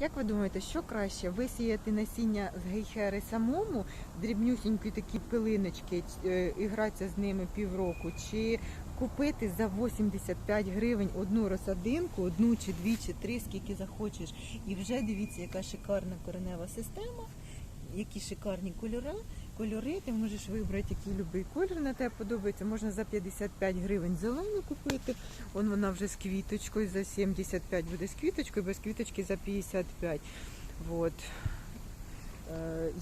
Як ви думаєте, що краще висіяти насіння з гейхери самому, дрібнюсінькі такі пилиночки, е, і гратися з ними півроку, чи купити за 85 гривень одну розсадинку, одну чи дві, чи три, скільки захочеш, і вже дивіться, яка шикарна коренева система, які шикарні кольори. Кольори, ти можеш вибрати, який любий кольор на тебе подобається. Можна за 55 гривень зелену купити. Вон вона вже з квіточкою, за 75 буде з квіточкою, без квіточки за 55. Вот.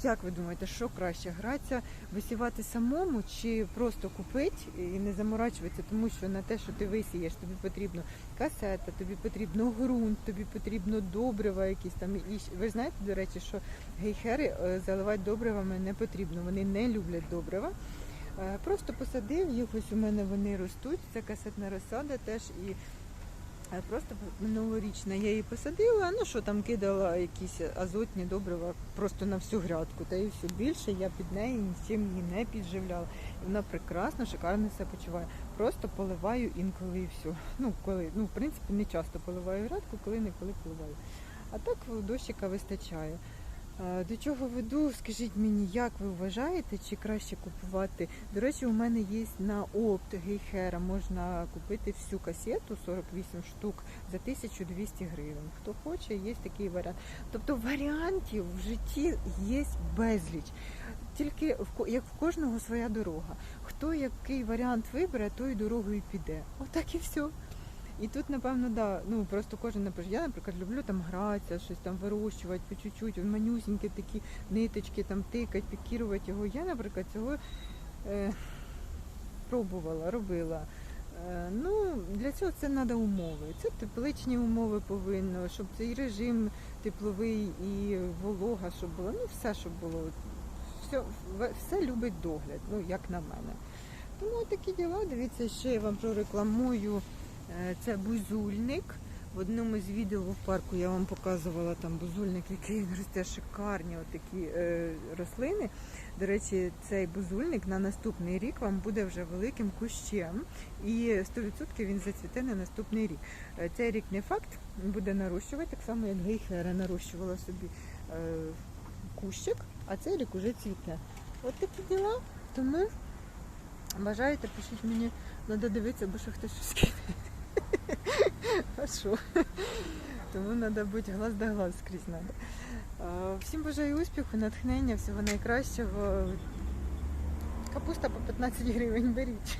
Як ви думаєте, що краще гратися, висівати самому чи просто купити і не заморачуватися, тому що на те, що ти висієш, тобі потрібно касета, тобі потрібно ґрунт, тобі потрібно добрива якісь там. І ви знаєте, до речі, що гейхери е, заливати добривами не потрібно, вони не люблять добрива. Е, Просто посадив їх, ось у мене вони ростуть. Це касетна розсада теж і просто минулорічна я її посадила. Ну що там кидала якісь азотні добрива просто на всю грядку. Та і все більше я під неї нічим її не підживляла. Вона прекрасно, шикарно себе почуває. Просто поливаю інколи і все. Ну коли, ну в принципі не часто поливаю грядку, коли неколи поливаю. А так дощика вистачає. До чого веду, скажіть мені, як ви вважаєте, чи краще купувати? До речі, у мене є на опт гейхера, можна купити всю касету 48 штук за 1200 гривень. Хто хоче, є такий варіант. Тобто варіантів в житті є безліч. Тільки як в кожного своя дорога. Хто який варіант вибере, той дорогою піде. Отак і все. І тут, напевно, да, ну просто кожен наприклад, я, наприклад, люблю там гратися, щось там вирощувати по чуть-чуть, манюсінькі такі ниточки там тикать, пікірувати його. Я, наприклад, цього е, пробувала, робила. Е, ну, для цього це треба умови. Це тепличні умови повинно, щоб цей режим тепловий і волога, щоб було, ну все, щоб було. Все, все любить догляд, ну як на мене. Тому такі діла. Дивіться, ще я вам прорекламую. Е, Це бузульник. В одному з відео в парку я вам показувала там бузульник, який росте шикарні отакі е, рослини. До речі, цей бузульник на наступний рік вам буде вже великим кущем, і 100% він зацвіте на наступний рік. Е, Цей рік не факт, буде нарощувати, так само як гейхера нарощувала собі е, кущик, а цей рік уже цвіте. От такі діла. Тому бажаєте, пишіть мені, треба дивитися, бо ще хтось щось кине. А що? Тому треба бути глаз до глаз скрізь треба. Всім бажаю успіху, натхнення, всього найкращого. Капуста по 15 гривень беріть.